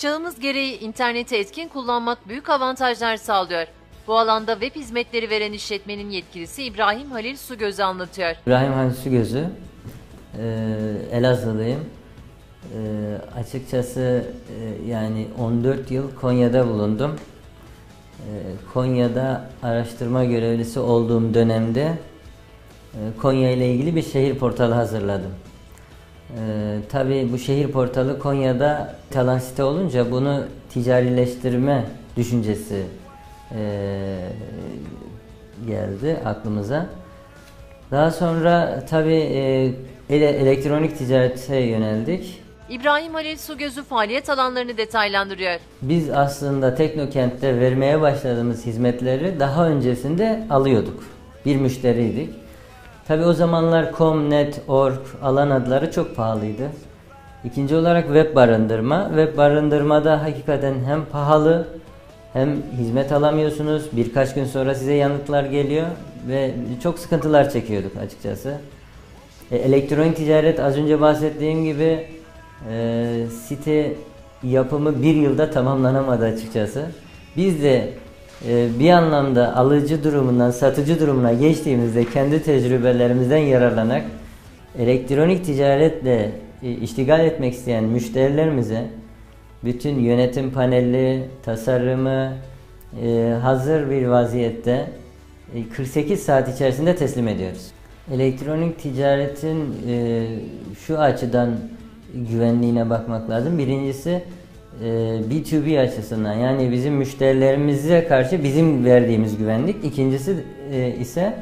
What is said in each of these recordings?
Çağımız gereği interneti etkin kullanmak büyük avantajlar sağlıyor. Bu alanda web hizmetleri veren işletmenin yetkilisi İbrahim Halil Sugöz'ü anlatıyor. İbrahim Halil Sugözü, e, Elazığlıyım. E, açıkçası e, yani 14 yıl Konya'da bulundum. E, Konya'da araştırma görevlisi olduğum dönemde Konya ile ilgili bir şehir portalı hazırladım. Ee, tabii bu şehir portalı Konya'da talan site olunca bunu ticarileştirme düşüncesi e, geldi aklımıza. Daha sonra tabii e, ele, elektronik ticarete yöneldik. İbrahim Halil Sugöz'ü faaliyet alanlarını detaylandırıyor. Biz aslında Teknokent'te vermeye başladığımız hizmetleri daha öncesinde alıyorduk. Bir müşteriydik. Tabi o zamanlar com, net, org alan adları çok pahalıydı. İkinci olarak web barındırma. Web barındırmada hakikaten hem pahalı hem hizmet alamıyorsunuz. Birkaç gün sonra size yanıtlar geliyor ve çok sıkıntılar çekiyorduk açıkçası. E, elektronik ticaret az önce bahsettiğim gibi e, site yapımı bir yılda tamamlanamadı açıkçası. Biz de bir anlamda alıcı durumundan satıcı durumuna geçtiğimizde kendi tecrübelerimizden yararlanarak elektronik ticaretle e, iştigal etmek isteyen müşterilerimize bütün yönetim paneli, tasarımı e, hazır bir vaziyette 48 e, saat içerisinde teslim ediyoruz. Elektronik ticaretin şu açıdan güvenliğine bakmak lazım. Birincisi B2B e, açısından yani bizim müşterilerimize karşı bizim verdiğimiz güvenlik. İkincisi e, ise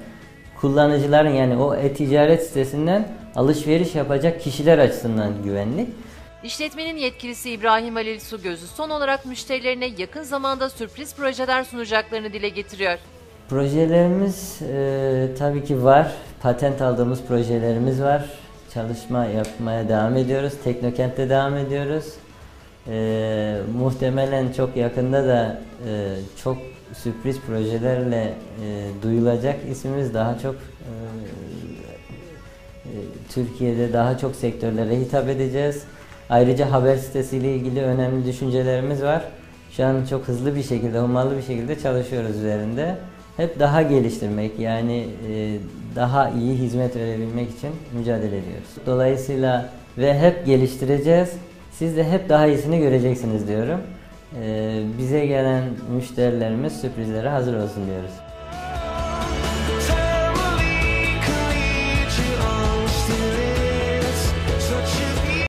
kullanıcıların yani o e-ticaret sitesinden alışveriş yapacak kişiler açısından güvenlik. İşletmenin yetkilisi İbrahim Halil Sugözü son olarak müşterilerine yakın zamanda sürpriz projeler sunacaklarını dile getiriyor. Projelerimiz e, tabii ki var. Patent aldığımız projelerimiz var. Çalışma yapmaya devam ediyoruz. Teknokent'te devam ediyoruz. E, muhtemelen çok yakında da e, çok sürpriz projelerle e, duyulacak ismimiz daha çok e, e, Türkiye'de daha çok sektörlere hitap edeceğiz. Ayrıca haber sitesiyle ilgili önemli düşüncelerimiz var. Şu an çok hızlı bir şekilde, hummalı bir şekilde çalışıyoruz üzerinde. Hep daha geliştirmek yani e, daha iyi hizmet verebilmek için mücadele ediyoruz. Dolayısıyla ve hep geliştireceğiz. Siz de hep daha iyisini göreceksiniz diyorum. Ee, bize gelen müşterilerimiz sürprizlere hazır olsun diyoruz.